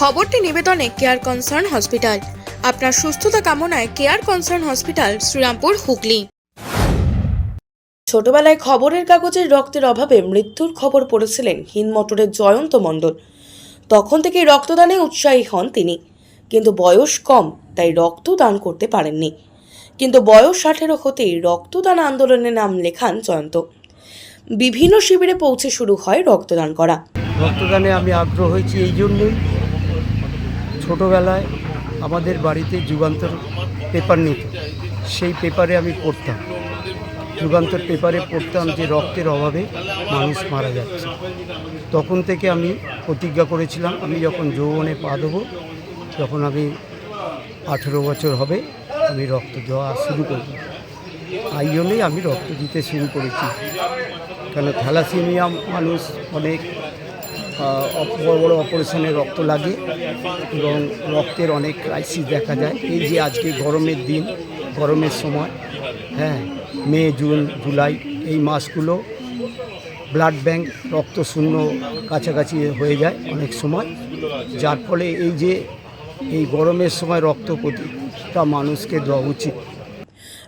খবরটি নিবেদনে care concern hospital আপনার সুস্থতা কামনায় care concern hospital Serampore Hooghly. ছোটবেলায় খবরের কাগজের রক্তের অভাবে মৃত্যুর খবর পড়েছিলেন হিনমটরের জয়ন্ত মণ্ডল। তখন থেকেই রক্তদানে উৎসাহী হন তিনি। কিন্তু বয়স কম তাই রক্ত দান করতে পারেননি। কিন্তু বয়স ষাটেরও হতেই রক্তদান আন্দোলনে নাম লেখান জয়ন্ত। বিভিন্ন শিবিরে পৌঁছে শুরু হয় রক্তদান করা। রক্তদানে আমি আগ্রহ হয়েছি এই জন্যই। ছোটোবেলায় আমাদের বাড়িতে যুগান্তর পেপার নিত। সেই পেপারে আমি পড়তাম। যুগান্তর পেপারে পড়তাম যে রক্তের অভাবে মানুষ মারা যাচ্ছে। তখন থেকে আমি প্রতিজ্ঞা করেছিলাম, আমি যখন যৌবনে পা দেবো যখন আমি আঠেরো বছর হবে, আমি রক্ত দেওয়া শুরু করব। এই জন্যই আমি রক্ত দিতে শুরু করেছি। কেন থ্যালাসেমিয়া মানুষ অনেক বড় বড় অপারেশনে রক্ত লাগে এবং রক্তের অনেক ক্রাইসিস দেখা যায়। এই যে আজকে গরমের দিন, গরমের সময় হ্যাঁ মে, জুন, জুলাই এই মাসগুলো ব্লাড ব্যাংক রক্ত শূন্য কাছাকাছি হয়ে যায় অনেক সময়। যার ফলে এই যে এই গরমের সময় রক্ত প্রতিটা মানুষকে দেওয়া উচিত।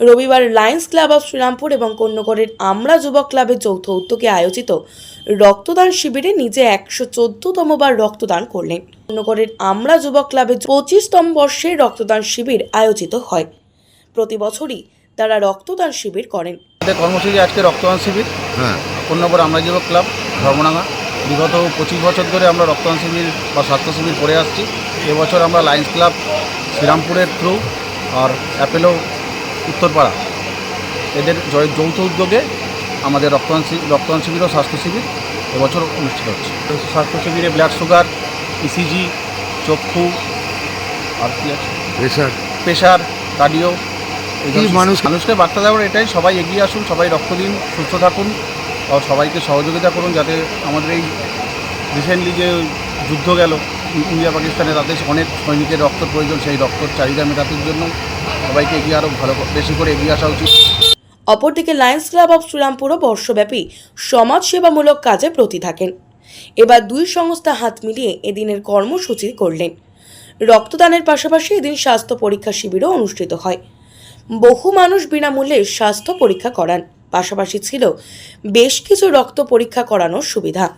রবিবার লায়ন্স ক্লাব অফ শ্রীরামপুর এবং কন্যগড়ের আমরা যুবক ক্লাবের যৌথ উদ্যোগে আয়োজিত রক্তদান শিবিরে নিজে একশো চোদ্দতম বার রক্তদান করলেন। কন্যগড়ের আমরা যুবক ক্লাবের পঁচিশতম বর্ষে রক্তদান শিবির আয়োজিত হয়। প্রতি বছরই তারা রক্তদান শিবির করেন। আমাদের কর্মসূচি আজকে রক্তদান শিবির। হ্যাঁ। কন্যাপুর আমরা যুবক ক্লাব ধর্মনাঙা বিগত পঁচিশ বছর ধরে আমরা রক্তদান শিবির বা স্বাস্থ্য শিবির করে আসছি। এবছর আমরা লায়ন্স ক্লাব শ্রীরামপুরের থ্রু আর অ্যাপেলো উত্তরপাড়া। এদের যৌথ উদ্যোগে আমাদের রক্তদান রক্তদান শিবির ও স্বাস্থ্য শিবির এবছর অনুষ্ঠিত হচ্ছে। স্বাস্থ্য শিবিরে ব্লাড সুগার ইসিজি চক্ষু আর কি আছে? প্রেশার। প্রেশার কার্ডিও মানুষ- মানুষকে বার্তা দেওয়ার এটাই সবাই এগিয়ে আসুন সবাই রক্ত দিন সুস্থ থাকুন আর সবাইকে সহযোগিতা করুন যাতে আমাদের এই রিসেন্টলি যে যুদ্ধ গেল ইন্ডিয়া পাকিস্তানে তাদের অনেক সৈনিকের রক্ত প্রয়োজন সেই রক্ত চাহিদা মেটানোর জন্য সবাইকে এগিয়ে আরও ভালো করে- বেশি করে এগিয়ে আসা উচিত। অপরদিকে লায়ন্স ক্লাব অফ শ্রীরামপুরও বর্ষব্যাপী সমাজসেবামূলক কাজে প্রতি থাকেন। এবার দুই সংস্থা হাত মিলিয়ে এদিনের কর্মসূচি করলেন। রক্তদানের পাশাপাশি এদিন স্বাস্থ্য পরীক্ষা শিবিরও অনুষ্ঠিত হয়। বহু মানুষ বিনামূল্যে স্বাস্থ্য পরীক্ষা করান। পাশাপাশি ছিল বেশ কিছু রক্ত পরীক্ষা করানোর সুবিধা।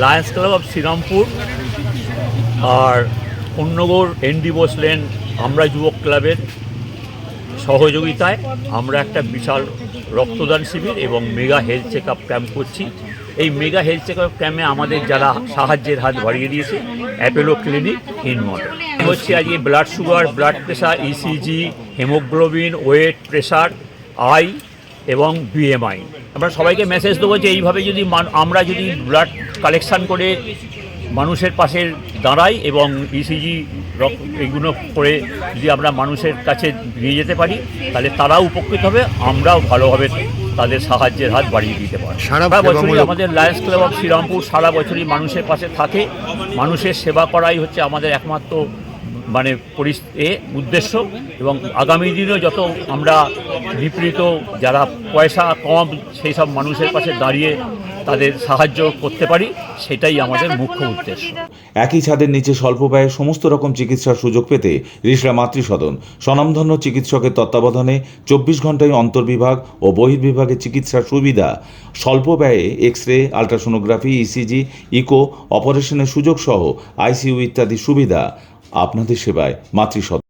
লায়ন্স ক্লাব অফ শ্রীরামপুর আর অন্যগড় এনডি বোসলেন আমরা যুবক ক্লাবের সহযোগিতায় আমরা একটা বিশাল রক্তদান শিবির এবং mega health check up camp করছি। এই মেগা হেলথ চেক আপ ক্যাম্পে আমাদের যারা সাহায্যের হাত বাড়িয়ে দিয়েছে, অ্যাপেলো ক্লিনিক হিনমট হচ্ছে আজকে blood sugar blood pressure ECG haemoglobin weight pressure eye এবং বিএমআই আমরা সবাইকে মেসেজ দেবো যে এইভাবে যদি আমরা যদি ব্লাড কালেকশান করে মানুষের পাশে দাঁড়াই এবং ইসিজি রক্ত এইগুলো করে যদি আমরা মানুষের কাছে নিয়ে যেতে পারি তাহলে তারাও উপকৃত হবে আমরাও ভালোভাবে তাদের সাহায্যের হাত বাড়িয়ে দিতে পারি সারা বছরই আমাদের লায়ন্স ক্লাব অফ শ্রীরামপুর সারা বছরই মানুষের পাশে থাকে। মানুষের সেবা করাই হচ্ছে আমাদের একমাত্র মানে এ উদ্দেশ্য এবং আগামী দিনেও যত আমরা নিপীড়িত যারা পয়সা কম সেই সব মানুষের পাশে দাঁড়িয়ে তাদের সাহায্য করতে পারি সেটাই আমাদের মুখ্য উদ্দেশ্য। একই ছাদের নিচে স্বল্প ব্যয়ে সমস্ত রকম চিকিৎসার সুযোগ পেতে রিসরা মাতৃসদন স্বনামধন্য চিকিৎসকের তত্ত্বাবধানে চব্বিশ ঘন্টায় অন্তর্বিভাগ ও বহির্বিভাগে চিকিৎসার সুবিধা স্বল্প ব্যয়ে X ray ultrasonography ECG eco অপারেশনের সুযোগ সহ আইসিইউ ইত্যাদি সুবিধা আপনাদের সেবায় মাতৃসদন।